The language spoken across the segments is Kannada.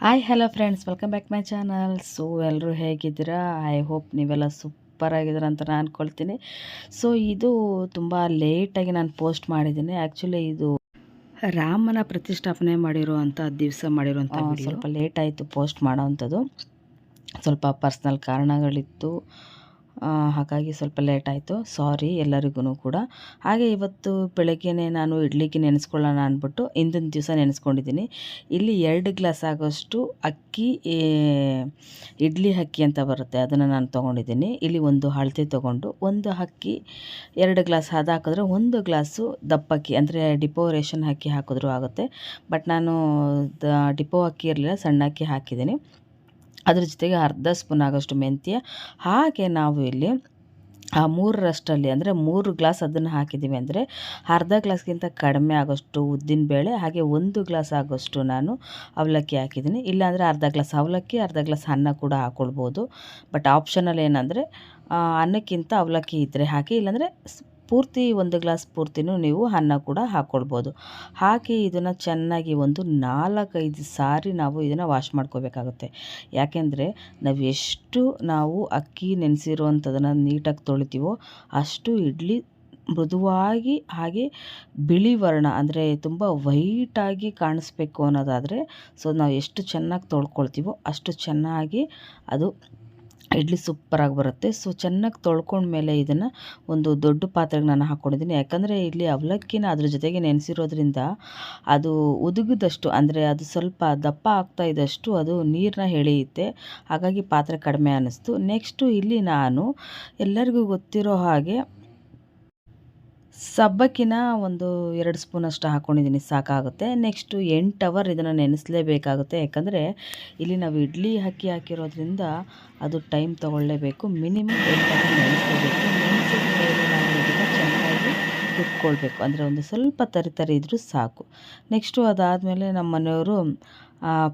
Hi hello friends welcome back my channel so ಎಲ್ಲರೂ ಹೇಗಿದ್ದೀರಾ? ಐ ಹೋಪ್ ನೀವೆಲ್ಲ ಸೂಪರ್ ಆಗಿದ್ದೀರ ಅಂತ ನಾನು ಅಂದ್ಕೊಳ್ತೀನಿ ಸೊ ಇದು ತುಂಬ ಲೇಟಾಗಿ ನಾನು ಪೋಸ್ಟ್ ಮಾಡಿದ್ದೀನಿ. ಆ್ಯಕ್ಚುಲಿ ಇದು ರಾಮನ ಪ್ರತಿಷ್ಠಾಪನೆ ಮಾಡಿರುವಂಥ ದಿವಸ ಮಾಡಿರುವಂಥ ಸ್ವಲ್ಪ ಲೇಟ್ ಆಯಿತು ಪೋಸ್ಟ್ ಮಾಡೋವಂಥದ್ದು ಸ್ವಲ್ಪ ಪರ್ಸ್ನಲ್ ಕಾರಣಗಳಿತ್ತು. ಹಾಗಾಗಿ ಸ್ವಲ್ಪ ಲೇಟ್ ಆಯಿತು. ಸಾರಿ ಎಲ್ಲರಿಗೂ ಕೂಡ. ಹಾಗೆ ಇವತ್ತು ಬೆಳಗ್ಗೆನೇ ನಾನು ಇಡ್ಲಿಗೆ ನೆನೆಸ್ಕೊಳ್ಳೋಣ ಅಂದ್ಬಿಟ್ಟು ಹಿಂದಿನ ದಿವಸ ನೆನೆಸ್ಕೊಂಡಿದ್ದೀನಿ. ಇಲ್ಲಿ ಎರಡು ಗ್ಲಾಸ್ ಆಗೋಷ್ಟು ಅಕ್ಕಿ ಇಡ್ಲಿ ಅಕ್ಕಿ ಅಂತ ಬರುತ್ತೆ. ಅದನ್ನು ನಾನು ತೊಗೊಂಡಿದ್ದೀನಿ. ಇಲ್ಲಿ ಒಂದು ಅಳತೆ ತೊಗೊಂಡು, ಒಂದು ಅಕ್ಕಿ, ಎರಡು ಗ್ಲಾಸ್ ಅದು ಒಂದು ಗ್ಲಾಸು ದಪ್ಪಕ್ಕಿ ಅಂದರೆ ಡಿಪೋ ರೇಷನ್ ಅಕ್ಕಿ ಹಾಕಿದ್ರೂ ಆಗುತ್ತೆ. ಬಟ್ ನಾನು ಡಿಪೋ ಅಕ್ಕಿ ಇರಲಿಲ್ಲ, ಸಣ್ಣ ಅಕ್ಕಿ ಹಾಕಿದ್ದೀನಿ. ಅದ್ರ ಜೊತೆಗೆ ಅರ್ಧ ಸ್ಪೂನ್ ಆಗೋಷ್ಟು ಮೆಂತ್ಯ. ಹಾಗೆ ನಾವು ಇಲ್ಲಿ ಆ ಮೂರರಷ್ಟರಲ್ಲಿ ಅಂದರೆ ಮೂರು ಗ್ಲಾಸ್ ಅದನ್ನು ಹಾಕಿದ್ದೀವಿ ಅಂದರೆ ಅರ್ಧ ಗ್ಲಾಸ್ಗಿಂತ ಕಡಿಮೆ ಆಗೋಷ್ಟು ಉದ್ದಿನಬೇಳೆ ಹಾಗೆ ಒಂದು ಗ್ಲಾಸ್ ಆಗೋಷ್ಟು ನಾನು ಅವಲಕ್ಕಿ ಹಾಕಿದ್ದೀನಿ. ಇಲ್ಲಾಂದರೆ ಅರ್ಧ ಗ್ಲಾಸ್ ಅವಲಕ್ಕಿ, ಅರ್ಧ ಗ್ಲಾಸ್ ಅನ್ನ ಕೂಡ ಹಾಕ್ಕೊಳ್ಬೋದು ಬಟ್ ಆಪ್ಷನಲ್ ಏನಂದರೆ ಅನ್ನಕ್ಕಿಂತ ಅವಲಕ್ಕಿ ಇದ್ದರೆ ಹಾಕಿ, ಇಲ್ಲಾಂದರೆ ಪೂರ್ತಿ ಒಂದು ಗ್ಲಾಸ್ ಪೂರ್ತಿನೂ ನೀವು ಅನ್ನ ಕೂಡ ಹಾಕ್ಕೊಳ್ಬೋದು ಹಾಕಿ ಇದನ್ನು ಚೆನ್ನಾಗಿ ಒಂದು ನಾಲ್ಕೈದು ಸಾರಿ ನಾವು ಇದನ್ನು ವಾಶ್ ಮಾಡ್ಕೋಬೇಕಾಗುತ್ತೆ. ಯಾಕೆಂದರೆ ನಾವು ಎಷ್ಟು ನಾವು ಅಕ್ಕಿ ನೆನೆಸಿರುವಂಥದನ್ನು ನೀಟಾಗಿ ತೊಳಿತೀವೋ ಅಷ್ಟು ಇಡ್ಲಿ ಮೃದುವಾಗಿ ಹಾಗೆ ಬಿಳಿ ವರ್ಣ ಅಂದರೆ ತುಂಬ ವೈಟಾಗಿ ಕಾಣಿಸ್ಬೇಕು ಅನ್ನೋದಾದರೆ, ಸೊ ನಾವು ಎಷ್ಟು ಚೆನ್ನಾಗಿ ತೊಳ್ಕೊಳ್ತೀವೋ ಅಷ್ಟು ಚೆನ್ನಾಗಿ ಅದು ಇಡ್ಲಿ ಸೂಪರಾಗಿ ಬರುತ್ತೆ. ಸೊ ಚೆನ್ನಾಗಿ ತೊಳ್ಕೊಂಡ್ಮೇಲೆ ಇದನ್ನು ಒಂದು ದೊಡ್ಡ ಪಾತ್ರೆಗೆ ನಾನು ಹಾಕ್ಕೊಂಡಿದ್ದೀನಿ ಯಾಕಂದರೆ ಇಲ್ಲಿ ಅವಲಕ್ಕಿನ ಅದ್ರ ಜೊತೆಗೆ ನೆನೆಸಿರೋದ್ರಿಂದ ಅದು ಉದುಗಿದಷ್ಟು, ಅಂದರೆ ಅದು ಸ್ವಲ್ಪ ದಪ್ಪ ಆಗ್ತಾ ಇದ್ದಷ್ಟು ಅದು ನೀರನ್ನ ಎಳೆಯುತ್ತೆ. ಹಾಗಾಗಿ ಪಾತ್ರೆ ಕಡಿಮೆ ಅನ್ನಿಸ್ತು ನೆಕ್ಸ್ಟು ಇಲ್ಲಿ ನಾನು ಎಲ್ಲರಿಗೂ ಗೊತ್ತಿರೋ ಹಾಗೆ ಸಬ್ಬಕ್ಕಿನ ಒಂದು ಎರಡು ಸ್ಪೂನಷ್ಟು ಹಾಕ್ಕೊಂಡಿದ್ದೀನಿ ಸಾಕಾಗುತ್ತೆ. ನೆಕ್ಸ್ಟು ಎಂಟು ಅವರ್ ಇದನ್ನು ನೆನೆಸಲೇಬೇಕಾಗುತ್ತೆ. ಯಾಕಂದರೆ ಇಲ್ಲಿ ನಾವು ಇಡ್ಲಿ ಅಕ್ಕಿ ಹಾಕಿರೋದ್ರಿಂದ ಅದು ಟೈಮ್ ತೊಗೊಳ್ಳೇಬೇಕು. ಮಿನಿಮಮ್ ಎಂಟು ಅವರ್ ನೆನೆಸಲೇಬೇಕು ನೆನೆಸಿದ ಮೇಲೆ ನಾವು ಇದನ್ನು ಚೆನ್ನಾಗಿ ಕುಟ್ಕೊಳ್ಬೇಕು ಅಂದರೆ ಒಂದು ಸ್ವಲ್ಪ ತರಿ ತರಿ ಇದ್ದರೂ ಸಾಕು. ನೆಕ್ಸ್ಟು ಅದಾದಮೇಲೆ ನಮ್ಮ ಮನೆಯವರು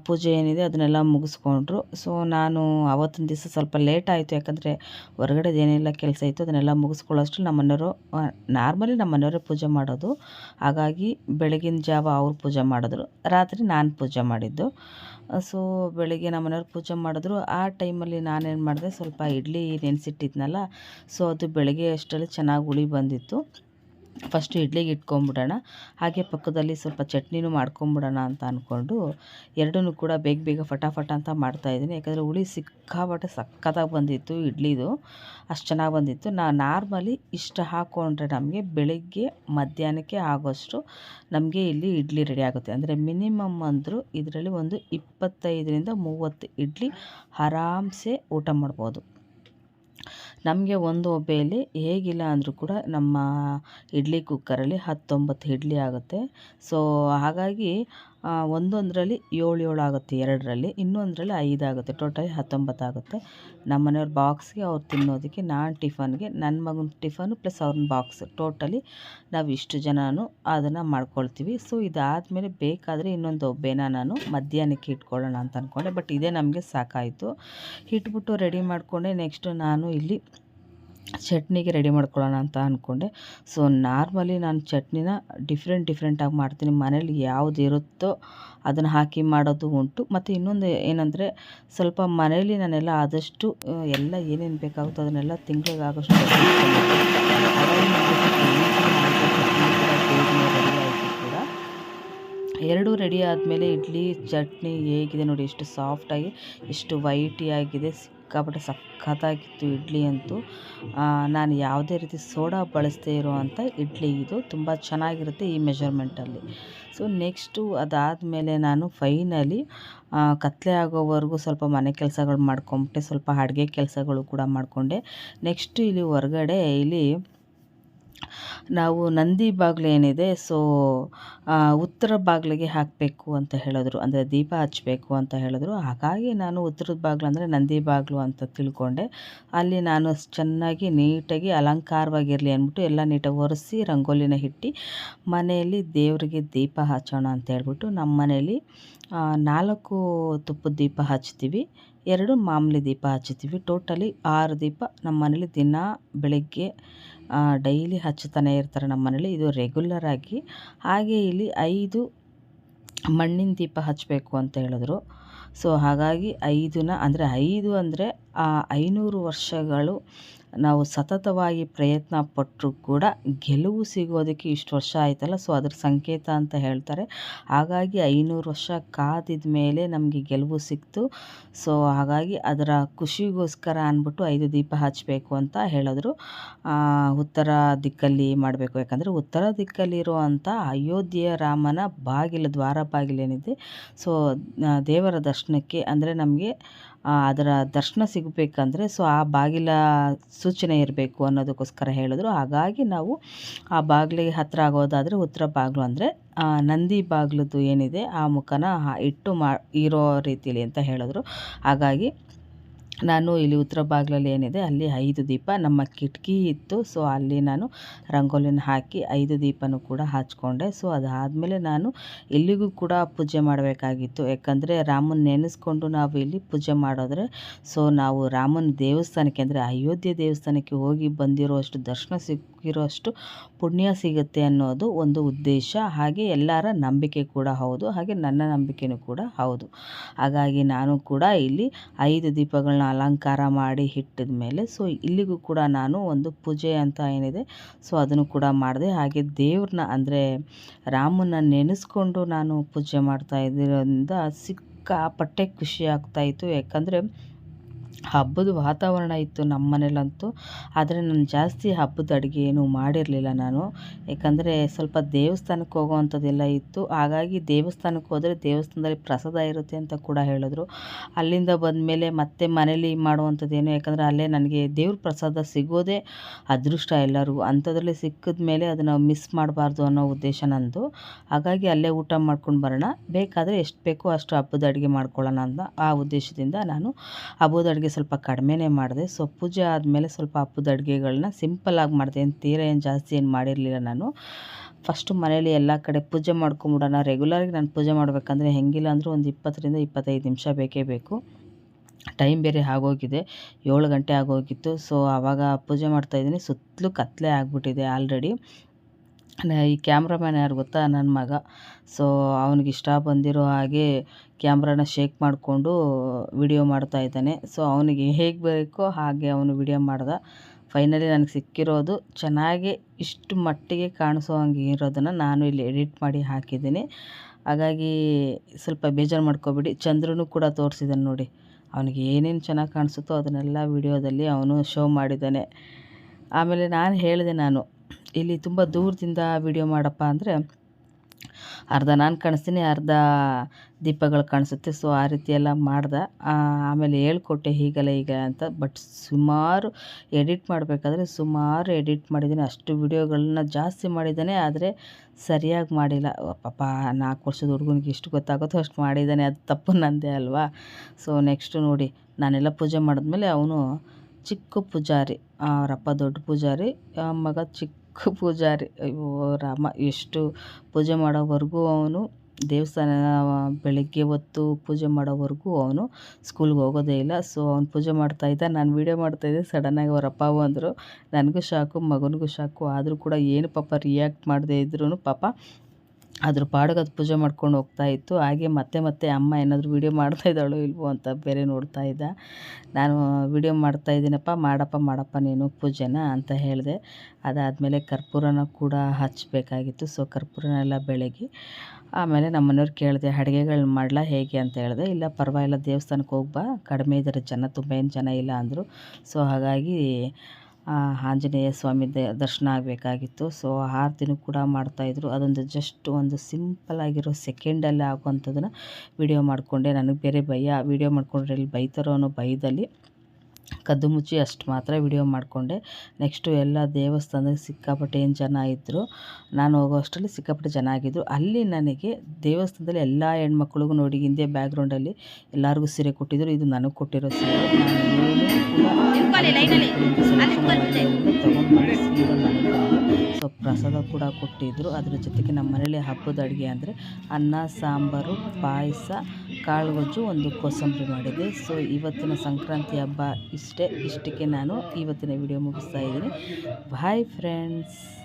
ಪೂಜೆ ಏನಿದೆ ಅದನ್ನೆಲ್ಲ ಮುಗಿಸ್ಕೊಂಡ್ರು. ಸೊ ನಾನು ಆವತ್ತಿನ ದಿವಸ ಸ್ವಲ್ಪ ಲೇಟ್ ಆಯಿತು. ಯಾಕಂದರೆ ಹೊರಗಡೆ ಏನೆಲ್ಲ ಕೆಲಸ ಇತ್ತು ಅದನ್ನೆಲ್ಲ ಮುಗಿಸ್ಕೊಳ್ಳೋಷ್ಟು ನಮ್ಮ ಮನೆಯವರು ನಾರ್ಮಲಿ ನಮ್ಮ ಮನೆಯವರೇ ಪೂಜೆ ಮಾಡೋದು. ಹಾಗಾಗಿ ಬೆಳಗಿನ ಜಾವ ಅವ್ರು ಪೂಜೆ ಮಾಡಿದ್ರು. ರಾತ್ರಿ ನಾನು ಪೂಜೆ ಮಾಡಿದ್ದು. ಸೊ ಬೆಳಗ್ಗೆ ನಮ್ಮ ಮನೆಯವ್ರು ಪೂಜೆ ಮಾಡಿದ್ರು. ಆ ಟೈಮಲ್ಲಿ ನಾನೇನು ಮಾಡಿದೆ, ಸ್ವಲ್ಪ ಇಡ್ಲಿ ನೆನೆಸಿಟ್ಟಿದ್ನಲ್ಲ ಸೊ ಅದು ಬೆಳಗ್ಗೆ ಅಷ್ಟರಲ್ಲಿ ಚೆನ್ನಾಗಿ ಹುಳಿ ಬಂದಿತ್ತು. ಫಸ್ಟು ಇಡ್ಲಿಗೆ ಇಟ್ಕೊಂಬಿಡೋಣ. ಹಾಗೆ ಪಕ್ಕದಲ್ಲಿ ಸ್ವಲ್ಪ ಚಟ್ನಿನೂ ಮಾಡ್ಕೊಂಬಿಡೋಣ ಅಂತ ಅಂದ್ಕೊಂಡು ಎರಡನ್ನೂ ಕೂಡ ಬೇಗ ಬೇಗ ಫಟಾಫಟ ಅಂತ ಮಾಡ್ತಾಯಿದ್ದೀನಿ ಯಾಕಂದರೆ ಹುಳಿ ಸಿಕ್ಕಾಪಟ್ಟೆ ಸಕ್ಕತ್ತಾಗಿ ಬಂದಿತ್ತು ಇಡ್ಲಿದು. ಅಷ್ಟು ಚೆನ್ನಾಗಿ ಬಂದಿತ್ತು. ನಾ ನಾರ್ಮಲಿ ಇಷ್ಟು ಹಾಕ್ಕೊಂಡ್ರೆ ನಮಗೆ ಬೆಳಿಗ್ಗೆ ಮಧ್ಯಾಹ್ನಕ್ಕೆ ಆಗೋಷ್ಟು ನಮಗೆ ಇಲ್ಲಿ ಇಡ್ಲಿ ರೆಡಿ ಆಗುತ್ತೆ. ಅಂದರೆ ಮಿನಿಮಮ್ ಅಂದರೂ ಇದರಲ್ಲಿ ಒಂದು ಇಪ್ಪತ್ತೈದರಿಂದ ಮೂವತ್ತು ಇಡ್ಲಿ ಆರಾಮ್ಸೆ ಊಟ ಮಾಡ್ಬೋದು. ನಮಗೆ ಒಂದು ಒಬ್ಬೆಯಲ್ಲಿ ಹೇಗಿಲ್ಲ ಅಂದರೂ ಕೂಡ ನಮ್ಮ ಇಡ್ಲಿ ಕುಕ್ಕರಲ್ಲಿ ಹತ್ತೊಂಬತ್ತು ಇಡ್ಲಿ ಆಗುತ್ತೆ. ಸೊ ಹಾಗಾಗಿ ಒಂದೊಂದರಲ್ಲಿ ಏಳು ಏಳು ಆಗುತ್ತೆ, ಎರಡರಲ್ಲಿ, ಇನ್ನೊಂದರಲ್ಲಿ ಐದು ಆಗುತ್ತೆ, ಟೋಟಲಿ ಹತ್ತೊಂಬತ್ತು ಆಗುತ್ತೆ. ನಮ್ಮ ಮನೆಯವ್ರ ಬಾಕ್ಸ್ಗೆ ಅವ್ರು ತಿನ್ನೋದಕ್ಕೆ ನಾನು ಟಿಫನ್ಗೆ ನನ್ನ ಮಗನ ಟಿಫನು ಪ್ಲಸ್ ಅವ್ರನ್ನ ಬಾಕ್ಸ್ ಟೋಟಲಿ ನಾವು ಇಷ್ಟು ಜನನೂ ಅದನ್ನು ಮಾಡ್ಕೊಳ್ತೀವಿ. ಸೊ ಇದಾದಮೇಲೆ ಬೇಕಾದರೆ ಇನ್ನೊಂದು ಒಬ್ಬೇನ ನಾನು ಮಧ್ಯಾಹ್ನಕ್ಕೆ ಇಟ್ಕೊಳ್ಳೋಣ ಅಂತ ಅಂದ್ಕೊಂಡೆ ಬಟ್ ಇದೇ ನಮಗೆ ಸಾಕಾಯಿತು. ಇಟ್ಬಿಟ್ಟು ರೆಡಿ ಮಾಡಿಕೊಂಡೆ ನೆಕ್ಸ್ಟು ನಾನು ಇಲ್ಲಿ ಚಟ್ನಿಗೆ ರೆಡಿ ಮಾಡ್ಕೊಳ್ಳೋಣ ಅಂತ ಅಂದ್ಕೊಂಡೆ ಸೊ ನಾರ್ಮಲಿ ನಾನು ಚಟ್ನಿನ ಡಿಫ್ರೆಂಟ್ ಡಿಫ್ರೆಂಟಾಗಿ ಮಾಡ್ತೀನಿ. ಮನೇಲಿ ಯಾವ್ದು ಇರುತ್ತೋ ಅದನ್ನು ಹಾಕಿ ಮಾಡೋದು ಉಂಟು. ಮತ್ತು ಇನ್ನೊಂದು ಏನಂದರೆ, ಸ್ವಲ್ಪ ಮನೇಲಿ ನಾನೆಲ್ಲ ಆದಷ್ಟು ಎಲ್ಲ ಏನೇನು ಬೇಕಾಗುತ್ತೋ ಅದನ್ನೆಲ್ಲ ತಿಂಗಳಿಗೆ ಆಗೋಷ್ಟು ರೆಡಿ ಆಯಿತು ಕೂಡ ಎರಡೂ ರೆಡಿ ಆದಮೇಲೆ, ಇಡ್ಲಿ, ಚಟ್ನಿ ಹೇಗಿದೆ ನೋಡಿ, ಎಷ್ಟು ಸಾಫ್ಟಾಗಿ ಎಷ್ಟು ವೈಟಿಯಾಗಿದೆ ಸಿಕ್ಕಾಪಟ್ಟೆ ಸಖತ್ತಾಗಿತ್ತು ಇಡ್ಲಿ ಅಂತೂ. ನಾನು ಯಾವುದೇ ರೀತಿ ಸೋಡಾ ಬಳಸದೇ ಇರುವಂಥ ಇಡ್ಲಿ ಇದು ತುಂಬ ಚೆನ್ನಾಗಿರುತ್ತೆ ಈ ಮೆಷರ್ಮೆಂಟಲ್ಲಿ. ಸೊ, ನೆಕ್ಸ್ಟು ಅದಾದಮೇಲೆ ನಾನು ಫೈನಲಿ ಕತ್ತಲೆ ಆಗೋವರೆಗೂ ಸ್ವಲ್ಪ ಮನೆ ಕೆಲಸಗಳು ಮಾಡ್ಕೊಂಬಿಟ್ಟೆ. ಸ್ವಲ್ಪ ಅಡುಗೆ ಕೆಲಸಗಳು ಕೂಡ ಮಾಡಿಕೊಂಡೆ. ನೆಕ್ಸ್ಟು ಇಲ್ಲಿ ಹೊರಗಡೆ ಇಲ್ಲಿ ನಾವು ನಂದಿ ಬಾಗಿಲು ಏನಿದೆ ಸೊ ಉತ್ತರ ಬಾಗಿಲಿಗೆ ಹಾಕಬೇಕು ಅಂತ ಹೇಳಿದ್ರು. ಅಂದರೆ ದೀಪ ಹಚ್ಚಬೇಕು ಅಂತ ಹೇಳಿದ್ರು. ಹಾಗಾಗಿ ನಾನು ಉತ್ತರದ ಬಾಗಿಲು ಅಂದರೆ ನಂದಿ ಬಾಗಿಲು ಅಂತ ತಿಳ್ಕೊಂಡೆ. ಅಲ್ಲಿ ನಾನು ಚೆನ್ನಾಗಿ ನೀಟಾಗಿ ಅಲಂಕಾರವಾಗಿರಲಿ ಅಂದ್ಬಿಟ್ಟು ಎಲ್ಲ ನೀಟಾಗಿ ಒರೆಸಿ ರಂಗೋಲಿನ ಇಟ್ಟು ಮನೆಯಲ್ಲಿ ದೇವರಿಗೆ ದೀಪ ಹಚ್ಚೋಣ ಅಂತ ಹೇಳ್ಬಿಟ್ಟು ನಮ್ಮ ಮನೆಯಲ್ಲಿ ನಾಲ್ಕು ತುಪ್ಪದ ದೀಪ ಹಚ್ತೀವಿ, ಎರಡು ಮಾಮೂಲಿ ದೀಪ ಹಚ್ತೀವಿ. ಟೋಟಲಿ ಆರು ದೀಪ ನಮ್ಮ ಮನೇಲಿ ದಿನ ಬೆಳಗ್ಗೆ ಡೈಲಿ ಹಚ್ಚುತ್ತಾನೆ ಇರ್ತಾರೆ ನಮ್ಮ ಮನೇಲಿ. ಇದು ರೆಗ್ಯುಲರ್ ಆಗಿ. ಹಾಗೆ ಇಲ್ಲಿ ಐದು ಮಣ್ಣಿನ ದೀಪ ಹಚ್ಚಬೇಕು ಅಂತ ಹೇಳಿದ್ರು. ಸೊ ಹಾಗಾಗಿ ಐದನ್ನ ಅಂದರೆ ಐದು ಅಂದರೆ ಐನೂರು ವರ್ಷಗಳು ನಾವು ಸತತವಾಗಿ ಪ್ರಯತ್ನ ಪಟ್ಟರೂ ಕೂಡ ಗೆಲುವು ಸಿಗೋದಕ್ಕೆ ಇಷ್ಟು ವರ್ಷ ಆಯ್ತಲ್ಲ ಸೊ ಅದ್ರ ಸಂಕೇತ ಅಂತ ಹೇಳ್ತಾರೆ. ಹಾಗಾಗಿ ಐನೂರು ವರ್ಷ ಕಾದಿದ ಮೇಲೆ ನಮಗೆ ಗೆಲುವು ಸಿಕ್ತು. ಸೊ ಹಾಗಾಗಿ ಅದರ ಖುಷಿಗೋಸ್ಕರ ಅಂದ್ಬಿಟ್ಟು ಐದು ದೀಪ ಹಚ್ಚಬೇಕು ಅಂತ ಹೇಳಿದ್ರು. ಉತ್ತರ ದಿಕ್ಕಲ್ಲಿ ಮಾಡಬೇಕು. ಯಾಕಂದರೆ ಉತ್ತರ ದಿಕ್ಕಲ್ಲಿರುವಂಥ ಅಯೋಧ್ಯೆಯ ರಾಮನ ಬಾಗಿಲು ದ್ವಾರ ಬಾಗಿಲೇನಿದೆ. ಸೊ ದೇವರ ದರ್ಶನಕ್ಕೆ ಅಂದರೆ ನಮಗೆ ಅದರ ದರ್ಶನ ಸಿಗಬೇಕಂದ್ರೆ ಸೊ ಆ ಬಾಗಿಲ ಸೂಚನೆ ಇರಬೇಕು ಅನ್ನೋದಕ್ಕೋಸ್ಕರ ಹೇಳಿದ್ರು. ಹಾಗಾಗಿ ನಾವು ಆ ಬಾಗಿಲಿಗೆ ಹತ್ತಿರ ಆಗೋದಾದರೆ ಉತ್ತರ ಬಾಗಿಲು ಅಂದರೆ ನಂದಿ ಬಾಗಿಲದ್ದು ಏನಿದೆ ಆ ಮುಖನ ಇಟ್ಟು ಮಾ, ಇರೋ ರೀತಿಲಿ ಅಂತ ಹೇಳಿದ್ರು. ಹಾಗಾಗಿ ನಾನು ಇಲ್ಲಿ ಉತ್ತರ ಬಾಗಿಲಲ್ಲಿ ಏನಿದೆ, ಅಲ್ಲಿ ಐದು ದೀಪ ನಮ್ಮ ಕಿಟಕಿ ಇತ್ತು. ಸೊ ಅಲ್ಲಿ ನಾನು ರಂಗೋಲಿನ ಹಾಕಿ ಐದು ದೀಪನೂ ಕೂಡ ಹಚ್ಕೊಂಡೆ. ಸೊ ಅದಾದಮೇಲೆ ನಾನು ಇಲ್ಲಿಗೂ ಕೂಡ ಪೂಜೆ ಮಾಡಬೇಕಾಗಿತ್ತು. ಯಾಕಂದರೆ ರಾಮನ ನೆನೆಸ್ಕೊಂಡು ನಾವು ಇಲ್ಲಿ ಪೂಜೆ ಮಾಡಿದ್ರೆ ಸೊ ನಾವು ರಾಮನ ದೇವಸ್ಥಾನಕ್ಕೆ ಅಂದರೆ ಅಯೋಧ್ಯೆ ದೇವಸ್ಥಾನಕ್ಕೆ ಹೋಗಿ ಬಂದಿರೋಷ್ಟು, ದರ್ಶನ ಸಿಕ್ಕಿರೋಷ್ಟು ಪುಣ್ಯ ಸಿಗುತ್ತೆ ಅನ್ನೋದು ಒಂದು ಉದ್ದೇಶ. ಹಾಗೆ ಎಲ್ಲರ ನಂಬಿಕೆ ಕೂಡ ಹೌದು, ಹಾಗೆ ನನ್ನ ನಂಬಿಕೆನೂ ಕೂಡ ಹೌದು. ಹಾಗಾಗಿ ನಾನು ಕೂಡ ಇಲ್ಲಿ ಐದು ದೀಪಗಳನ್ನ ಅಲಂಕಾರ ಮಾಡಿ ಇಟ್ಟಿದ ಮೇಲೆ ಸೊ ಇಲ್ಲಿಗೂ ಕೂಡ ನಾನು ಒಂದು ಪೂಜೆ ಅಂತ ಏನಿದೆ, ಸೊ ಅದನ್ನು ಕೂಡ ಮಾಡಿದೆ. ಹಾಗೆ ದೇವ್ರನ್ನ ಅಂದರೆ ರಾಮನ ನೆನೆಸ್ಕೊಂಡು ನಾನು ಪೂಜೆ ಮಾಡ್ತಾ ಇದ್ದಿರೋದ್ರಿಂದ ಸಿಕ್ಕಾಪಟ್ಟೆ ಖುಷಿ ಆಗ್ತಾಯಿತ್ತು ಯಾಕಂದರೆ ಹಬ್ಬದ ವಾತಾವರಣ ಇತ್ತು ನಮ್ಮ ಮನೇಲಂತೂ ಆದರೆ ನಾನು ಜಾಸ್ತಿ ಹಬ್ಬದ ಅಡುಗೆ ಏನೂ ಮಾಡಿರಲಿಲ್ಲ ನಾನು. ಯಾಕಂದರೆ ಸ್ವಲ್ಪ ದೇವಸ್ಥಾನಕ್ಕೆ ಹೋಗೋವಂಥದ್ದೆಲ್ಲ ಇತ್ತು. ಹಾಗಾಗಿ ದೇವಸ್ಥಾನಕ್ಕೆ ಹೋದರೆ ದೇವಸ್ಥಾನದಲ್ಲಿ ಪ್ರಸಾದ ಇರುತ್ತೆ ಅಂತ ಕೂಡ ಹೇಳಿದ್ರು. ಅಲ್ಲಿಂದ ಬಂದ ಮೇಲೆ ಮತ್ತೆ ಮನೇಲಿ ಮಾಡುವಂಥದ್ದೇನು, ಯಾಕಂದರೆ ಅಲ್ಲೇ ನನಗೆ ದೇವ್ರ ಪ್ರಸಾದ ಸಿಗೋದೇ ಅದೃಷ್ಟ ಎಲ್ಲರಿಗೂ. ಅಂಥದ್ರಲ್ಲಿ ಸಿಕ್ಕಿದ ಮೇಲೆ ಅದನ್ನು ಮಿಸ್ ಮಾಡಬಾರ್ದು ಅನ್ನೋ ಉದ್ದೇಶ ನಂದು. ಹಾಗಾಗಿ ಅಲ್ಲೇ ಊಟ ಮಾಡ್ಕೊಂಡು ಬರೋಣ. ಬೇಕಾದರೆ ಎಷ್ಟು ಬೇಕೋ ಅಷ್ಟು ಹಬ್ಬದ ಅಡುಗೆ ಮಾಡ್ಕೊಳ್ಳೋಣ ಅಂತ ಆ ಉದ್ದೇಶದಿಂದ ನಾನು ಹಬ್ಬದ ಅಡುಗೆ ಸ್ವಲ್ಪ ಕಡಿಮೆನೇ ಮಾಡಿದೆ. ಸೊ ಪೂಜೆ ಆದಮೇಲೆ ಸ್ವಲ್ಪ ಹಬ್ಬದ ಅಡುಗೆಗಳನ್ನ ಸಿಂಪಲ್ಲಾಗಿ ಮಾಡಿದೆ. ಏನು ತೀರ ಏನು ಜಾಸ್ತಿ ಏನು ಮಾಡಿರಲಿಲ್ಲ ನಾನು. ಫಸ್ಟು ಮನೇಲಿ ಎಲ್ಲ ಕಡೆ ಪೂಜೆ ಮಾಡ್ಕೊಂಬಿಡೋಣ. ರೆಗ್ಯುಲರಾಗಿ ನಾನು ಪೂಜೆ ಮಾಡಬೇಕಂದ್ರೆ ಹೆಂಗಿಲ್ಲ ಅಂದರೂ ಒಂದು ಇಪ್ಪತ್ತರಿಂದ ಇಪ್ಪತ್ತೈದು ನಿಮಿಷ ಬೇಕೇ ಬೇಕು. ಟೈಮ್ ಬೇರೆ ಆಗೋಗಿದೆ. ಏಳು ಗಂಟೆ ಆಗೋಗಿತ್ತು. ಸೊ ಆವಾಗ ಪೂಜೆ ಮಾಡ್ತಾಯಿದ್ದೀನಿ ಸುತ್ತಲೂ ಕತ್ತಲೆ ಆಗಿಬಿಟ್ಟಿದೆ ಆಲ್ರೆಡಿ ಈ ಕ್ಯಾಮ್ರಾಮ್ಯಾನ್ ಯಾರು ಗೊತ್ತಾ? ನನ್ನ ಮಗ. ಸೊ ಅವ್ನಿಗೆ ಇಷ್ಟ ಬಂದಿರೋ ಹಾಗೆ ಕ್ಯಾಮ್ರಾನ ಶೇಕ್ ಮಾಡಿಕೊಂಡು ವಿಡಿಯೋ ಮಾಡ್ತಾ ಇದ್ದಾನೆ. ಸೊ ಅವನಿಗೆ ಹೇಗೆ ಬೇಕೋ ಹಾಗೆ ಅವನು ವಿಡಿಯೋ ಮಾಡ್ದ. ಫೈನಲಿ ನನಗೆ ಸಿಕ್ಕಿರೋದು ಚೆನ್ನಾಗಿ ಇಷ್ಟು ಮಟ್ಟಿಗೆ ಕಾಣಿಸೋ ಹಂಗೆ ಇರೋದನ್ನು ನಾನು ಇಲ್ಲಿ ಎಡಿಟ್ ಮಾಡಿ ಹಾಕಿದ್ದೀನಿ. ಹಾಗಾಗಿ ಸ್ವಲ್ಪ ಬೇಜಾರು ಮಾಡ್ಕೊಬೇಡಿ. ಚಂದ್ರನೂ ಕೂಡ ತೋರಿಸಿದ್ದಾನೆ ನೋಡಿ. ಅವನಿಗೆ ಏನೇನು ಚೆನ್ನಾಗಿ ಕಾಣಿಸುತ್ತೋ ಅದನ್ನೆಲ್ಲ ವಿಡಿಯೋದಲ್ಲಿ ಅವನು ಶೋ ಮಾಡಿದ್ದಾನೆ ಆಮೇಲೆ ನಾನು ಹೇಳಿದೆ ನಾನು ಇಲ್ಲಿ ತುಂಬ ದೂರದಿಂದ ವಿಡಿಯೋ ಮಾಡಪ್ಪ ಅಂದರೆ ಅರ್ಧ ನಾನು ಕಾಣಿಸ್ತೀನಿ, ಅರ್ಧ ದೀಪಗಳು ಕಾಣಿಸುತ್ತೆ. ಸೊ ಆ ರೀತಿ ಎಲ್ಲ ಮಾಡ್ದೆ. ಆಮೇಲೆ ಹೇಳ್ಕೊಟ್ಟೆ ಹೀಗೆಲ್ಲ ಈಗ ಅಂತ. ಬಟ್ ಸುಮಾರು ಎಡಿಟ್ ಮಾಡಬೇಕಾದ್ರೆ ಸುಮಾರು ಎಡಿಟ್ ಮಾಡಿದ್ದೀನಿ. ಅಷ್ಟು ವಿಡಿಯೋಗಳನ್ನ ಜಾಸ್ತಿ ಮಾಡಿದ್ದಾನೆ, ಆದರೆ ಸರಿಯಾಗಿ ಮಾಡಿಲ್ಲ. ಪಾಪ, ನಾಲ್ಕು ವರ್ಷದ ಹುಡುಗನಿಗೆ ಎಷ್ಟು ಗೊತ್ತಾಗುತ್ತೋ ಅಷ್ಟು ಮಾಡಿದ್ದಾನೆ. ಅದು ತಪ್ಪು ನಂದೇ ಅಲ್ವಾ? ಸೊ ನೆಕ್ಸ್ಟು ನೋಡಿ. ನಾನೆಲ್ಲ ಪೂಜೆ ಮಾಡಿದ್ಮೇಲೆ ಅವನು ಚಿಕ್ಕ ಪೂಜಾರಿ, ಅವರಪ್ಪ ದೊಡ್ಡ ಪೂಜಾರಿ ಮಗ ಚಿಕ್ಕ ಪೂಜಾರಿ, ಅಯ್ಯೋ ರಾಮ, ಎಷ್ಟು ಪೂಜೆ ಮಾಡೋವರೆಗೂ ಅವನು ದೇವಸ್ಥಾನ ಬೆಳಗ್ಗೆ ಹೊತ್ತು ಪೂಜೆ ಮಾಡೋವರೆಗೂ ಅವನು ಸ್ಕೂಲ್ಗೆ ಹೋಗೋದೇ ಇಲ್ಲ. ಸೊ ಅವ್ನು ಪೂಜೆ ಮಾಡ್ತಾಯಿದ್ದ ನಾನು ವೀಡಿಯೋ ಮಾಡ್ತಾಯಿದ್ದೆ ಸಡನ್ನಾಗಿ ಅವ್ರ ಅಪ್ಪ ಬಂದರು ನನಗೂ ಶಾಕು, ಮಗನಿಗೂ ಶಾಕು, ಆದರೂ ಕೂಡ ಏನು ಪಾಪ ರಿಯಾಕ್ಟ್ ಮಾಡದೇ ಇದ್ರೂ ಪಾಪ ಅದ್ರ ಪಾಡಿಗೆ ಅದು ಪೂಜೆ ಮಾಡ್ಕೊಂಡು ಹೋಗ್ತಾ ಇತ್ತು. ಹಾಗೆ ಮತ್ತೆ ಮತ್ತೆ ಅಮ್ಮ ಏನಾದರೂ ವೀಡಿಯೋ ಮಾಡ್ತಾ ಇದ್ದಾಳೋ ಇಲ್ವೋ ಅಂತ ಬೇರೆ ನೋಡ್ತಾ ಇದ್ದ. ನಾನು ವೀಡಿಯೋ ಮಾಡ್ತಾ ಇದ್ದೀನಪ್ಪ, ಮಾಡಪ್ಪ ಮಾಡಪ್ಪ ನೀನು ಪೂಜೆನ ಅಂತ ಹೇಳಿದೆ. ಅದಾದಮೇಲೆ ಕರ್ಪೂರನ ಕೂಡ ಹಚ್ಚಬೇಕಾಗಿತ್ತು ಸೊ ಕರ್ಪೂರನೆಲ್ಲ ಬೆಳಗಿ, ಆಮೇಲೆ ನಮ್ಮ ಮನೆಯವ್ರು ಕೇಳಿದೆ, ಅಡುಗೆಗಳು ಮಾಡಲಾ, ಹೇಗೆ? ಅಂತ ಹೇಳಿದೆ. ಇಲ್ಲ, ಪರವಾಗಿಲ್ಲ ದೇವಸ್ಥಾನಕ್ಕೆ ಹೋಗ್ಬಾ ಕಡಿಮೆ ಇದ್ದಾರೆ ಜನ, ತುಂಬ ಏನು ಜನ ಇಲ್ಲ ಅಂದರು. ಸೊ ಹಾಗಾಗಿ ಆಂಜನೇಯ ಸ್ವಾಮಿ ದರ್ಶನ ಆಗಬೇಕಾಗಿತ್ತು. ಸೊ ಆರತಿನೂ ಕೂಡ ಮಾಡ್ತಾಯಿದ್ರು ಅದೊಂದು ಜಸ್ಟ್ ಒಂದು ಸಿಂಪಲ್ ಆಗಿರೋ ಸೆಕೆಂಡಲ್ಲಿ ಆಗುವಂಥದ್ದನ್ನು ವಿಡಿಯೋ ಮಾಡಿಕೊಂಡೆ. ನನಗೆ ಬೇರೆ ಭಯ. ವಿಡಿಯೋ ಮಾಡಿಕೊಂಡ್ರೆ ಇಲ್ಲಿ ಬೈತಾರೋ ಅನ್ನೋ ಭಯದಲ್ಲಿ ಕದ್ದು ಮುಚ್ಚಿ ಅಷ್ಟು ಮಾತ್ರ ವಿಡಿಯೋ ಮಾಡಿಕೊಂಡೆ. ನೆಕ್ಸ್ಟು ಎಲ್ಲ ದೇವಸ್ಥಾನದಲ್ಲಿ ಸಿಕ್ಕಾಪಟ್ಟೆ ಏನು ಜನ ಇದ್ದರು ನಾನು ಹೋಗೋ ಅಷ್ಟರಲ್ಲಿ ಸಿಕ್ಕಾಪಟ್ಟೆ ಜನ ಆಗಿದ್ದರು ಅಲ್ಲಿ ನನಗೆ ದೇವಸ್ಥಾನದಲ್ಲಿ ಎಲ್ಲ ಹೆಣ್ಮಕ್ಳಿಗೂ ನೋಡಿ ಹಿಂದೆ ಬ್ಯಾಕ್ಗ್ರೌಂಡಲ್ಲಿ ಎಲ್ಲರಿಗೂ ಸೀರೆ ಕೊಟ್ಟಿದ್ದರು ಇದು ನನಗೆ ಕೊಟ್ಟಿರೋ ಸೀರೆ. ನಾನು ಸೀರೆ ಸೊ ಪ್ರಸಾದ ಕೂಡ ಕೊಟ್ಟಿದ್ದರು ಅದರ ಜೊತೆಗೆ ನಮ್ಮ ಮನೇಲಿ ಹಬ್ಬದ ಅಡುಗೆ ಅಂದರೆ ಅನ್ನ, ಸಾಂಬಾರು, ಪಾಯಸ ಕಾಳು ಗೊಜ್ಜು ಒಂದು ಕೋಸಂಬರಿ ಮಾಡಿದ್ದೆ. ಸೊ ಇವತ್ತಿನ ಸಂಕ್ರಾಂತಿ ಹಬ್ಬ ಇಷ್ಟೇ. ಇಷ್ಟಕ್ಕೆ ನಾನು ಇವತ್ತಿನ ವಿಡಿಯೋ ಮುಗಿಸ್ತಾ ಇದ್ದೀನಿ. Bye friends